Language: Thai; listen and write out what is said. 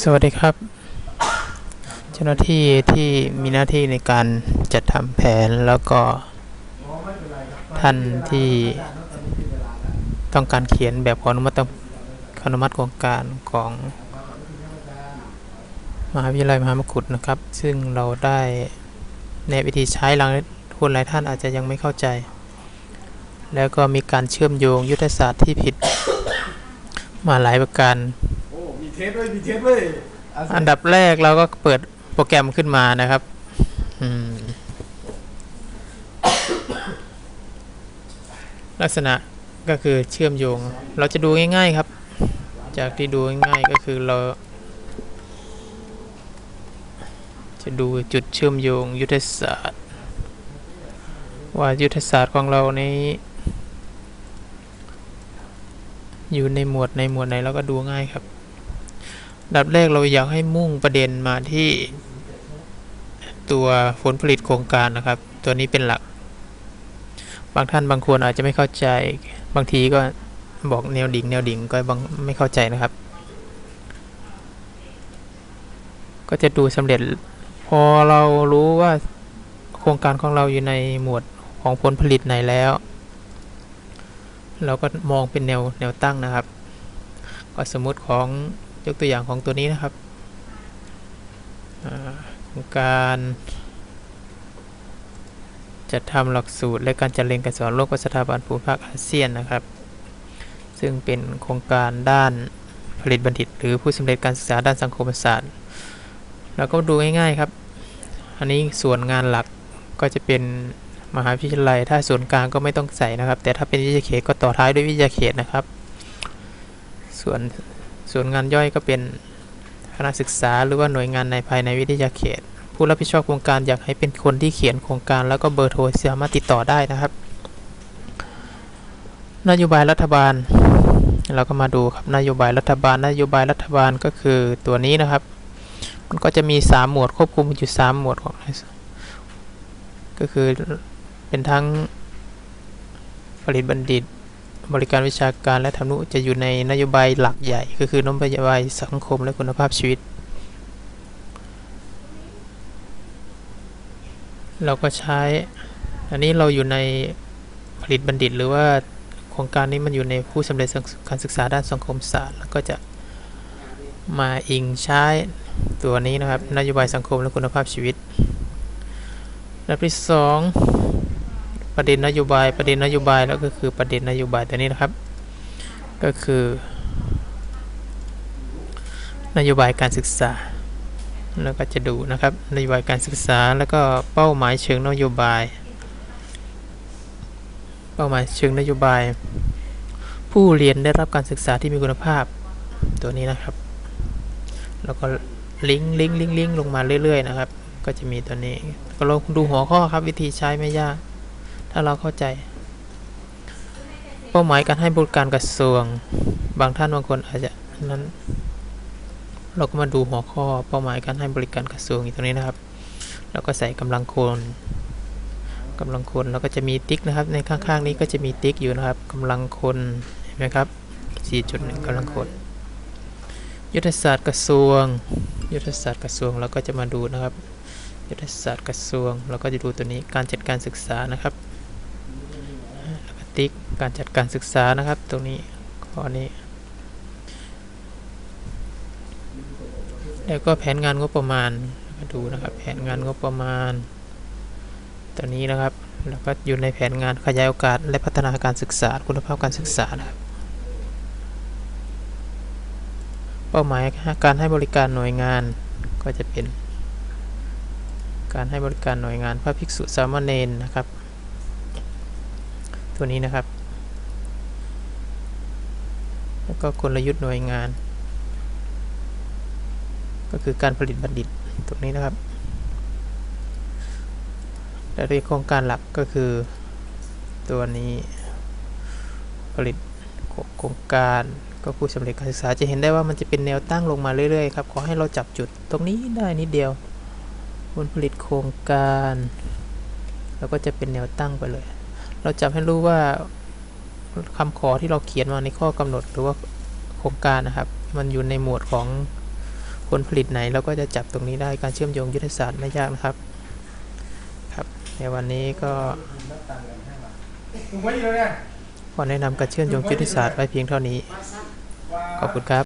สวัสดีครับ เจ้าหน้าที่ที่มีหน้าที่ในการจัดทำแผนแล้วก็ท่านที่ต้องการเขียนแบบขออนุมัติขออนุมัติโครงการของมหาวิทยาลัยมหามกุฏนะครับ ซึ่งเราได้แนวิธีใช้หลังคนหลายท่านอาจจะยังไม่เข้าใจ แล้วก็มีการเชื่อมโยงยุทธศาสตร์ที่ผิดมาหลายประการ เทสด้วยมีเทสด้วยอันดับแรกเราก็เปิดโปรแกรมขึ้นมานะครับ ลักษณะก็คือเชื่อมโยง เราจะดูง่าย ๆครับ จากที่ดูง่ายๆก็คือเรา จะดูจุดเชื่อมโยงยุทธศาสตร์ ว่ายุทธศาสตร์ของเรานี้อยู่ในหมวดในหมวดไหนเราก็ดูง่ายครับ ดับแรกเราอยากให้มุ่งประเด็นมาที่ตัวผลผลิตโครงการนะครับ ตัวนี้เป็นหลัก บางท่านบางคนอาจจะไม่เข้าใจบางทีก็บอกแนวดิ่งแนวดิ่งก็บางไม่เข้าใจนะครับ ก็จะดูสำเร็จ พอเรารู้ว่าโครงการของเราอยู่ในหมวดของผลผลิตไหนแล้ว เราก็มองเป็นแนวแนวตั้งนะครับ ก็สมมุติของ ยกตัวอย่างของตัวนี้นะครับอ่าโครงการจัดทำหลักสูตร และการจัดเรียนการสอนโลกสถาบันภูมิภาคอาเซียนนะครับ ซึ่งเป็นโครงการด้านผลิตบัณฑิต หรือผู้สำเร็จการศึกษาด้านสังคมศาสตร์เราก็ดูง่ายๆครับ อันนี้ส่วนงานหลักก็จะเป็นมหาวิทยาลัย ถ้าส่วนกลางก็ไม่ต้องใส่นะครับ แต่ถ้าเป็นวิทยาเขตก็ต่อท้ายด้วยวิทยาเขตนะครับ ส่วน ส่วนงานย่อยก็เป็นคณะศึกษาหรือว่าหน่วยงานในภายในวิทยาเขต ผู้รับผิดชอบโครงการอยากให้เป็นคนที่เขียนโครงการ แล้วก็เบอร์โทรสามารถติดต่อได้นะครับ นโยบายรัฐบาล เราก็มาดูครับนโยบายรัฐบาล นโยบายรัฐบาลก็คือตัวนี้นะครับ มันก็จะมี 3 หมวดควบคุมอยู่ 3 หมวดของก็คือเป็นทั้งผลิตบัณฑิต บริการวิชาการและธรรมนุจะอยู่ในนโยบายหลักใหญ่ ก็คือนโยบายสังคมและคุณภาพชีวิต เราก็ใช้ อันนี้เราอยู่ในผลิตบัณฑิต หรือว่าโครงการนี้มันอยู่ในผู้สำเร็จการศึกษาด้านสังคมศาสตร์ แล้วก็จะมาอิงใช้ตัวนี้นะครับนโยบายสังคมและคุณภาพชีวิตอันดับที่สอง ประเด็นนโยบายประเด็นนโยบายแล้วก็คือประเด็นนโยบายตัวนี้นะครับ ก็คือ นโยบายการศึกษาแล้วก็จะดูนะครับนโยบายการศึกษาแล้วก็เป้าหมายเชิงนโยบาย เป้าหมายเชิงนโยบาย ผู้เรียนได้รับการศึกษาที่มีคุณภาพตัวนี้นะครับ แล้วก็ลิงก์ลิงก์ลิงก์ลิงก์ลงมาเรื่อยๆนะครับ ก็จะมีตัวนี้ ก็ลองดูหัวข้อครับวิธีใช้ไม่ยาก ถ้าเราเข้าใจ เป้าหมายการให้บริการกระทรวง บางท่านบางคนอาจจะนั้น เราก็มาดูหัวข้อเป้าหมายการให้บริการกระทรวงอยู่ตรงนี้นะครับแล้วก็ใส่กำลังคนกำลังคนแล้วก็จะมีติ๊กนะครับ ในข้างๆนี้ก็จะมีติ๊กอยู่นะครับกำลังคนเห็นไหมครับ 4.1กำลังคน ยุทธศาสตร์กระทรวง ยุทธศาสตร์กระทรวงเราก็จะมาดูนะครับ ยุทธศาสตร์กระทรวงเราก็จะดูตัวนี้การจัดการศึกษานะครับ ติ๊กการจัดการศึกษานะครับ ตรงนี้ข้อนี้ แล้วก็แผนงานงบประมาณมาดูนะครับ แผนงานงบประมาณ ตัวนี้นะครับแล้วก็อยู่ในแผนงานขยายโอกาส และพัฒนาการศึกษาคุณภาพการศึกษานะครับ เป้าหมายการให้บริการหน่วยงานก็จะเป็น การให้บริการหน่วยงานพระภิกษุสามเณรนะครับ ตัวนี้นะครับ แล้วก็กลยุทธ์หน่วยงาน ก็คือการผลิตบัณฑิตตรงนี้นะครับและโดยโครงการหลักก็คือตัวนี้ผลิตโครงการก็ผู้สำเร็จการศึกษาจะเห็นได้ว่ามันจะเป็นแนวตั้งลงมาเรื่อยๆครับขอให้เราจับจุดตรงนี้ได้นิดเดียวผลผลิตโครงการ แล้วก็จะเป็นแนวตั้งไปเลย เราจับให้รู้ว่าคำขอที่เราเขียนมาในข้อกำหนดหรือว่าโครงการนะครับ มันอยู่ในหมวดของลผลิตไหน เราก็จะจับตรงนี้ได้การเชื่อมโยงยุทธศาสตร์ไม่ยากนะครับครับในวันนี้ก็ขอแนะนำการเชื่อมโยงยุทธศาสตร์ไว้เพียงเท่านี้ ขอบคุณครับ